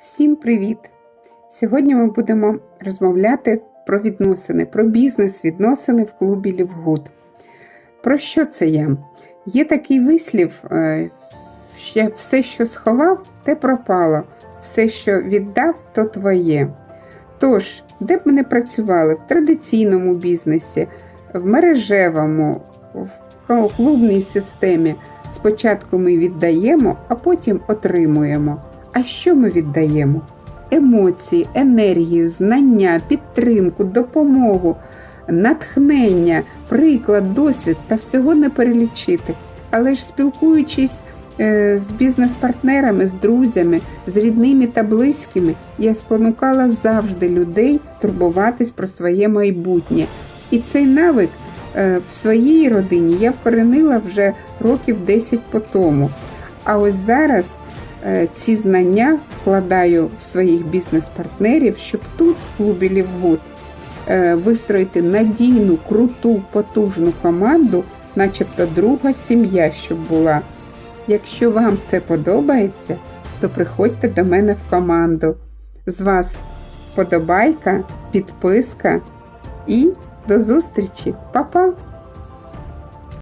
Всім привіт! Сьогодні ми будемо розмовляти про відносини, про бізнес-відносини в клубі Лівгуд. Про що це я? Є такий вислів, е, що все, що сховав, те пропало, все, що віддав, то твоє. Тож, де б ми не працювали в традиційному бізнесі, в мережевому, в клубній системі, спочатку ми віддаємо, а потім отримуємо. А що ми віддаємо? Емоції, енергію, знання, підтримку, допомогу, натхнення, приклад, досвід та всього не перелічити. Але ж спілкуючись е, з бізнес-партнерами, з друзями, з рідними та близькими, я спонукала завжди людей турбуватись про своє майбутнє. І цей навик е, в своїй родині я вкоренила вже років 10 по тому. А ось зараз ці знання вкладаю в своїх бізнес-партнерів, щоб тут, в клубі Лівгуд, е, вистроїти надійну, круту, потужну команду, начебто друга сім'я, щоб була. Якщо вам це подобається, то приходьте до мене в команду. З вас вподобайка, підписка і до зустрічі, Па-па!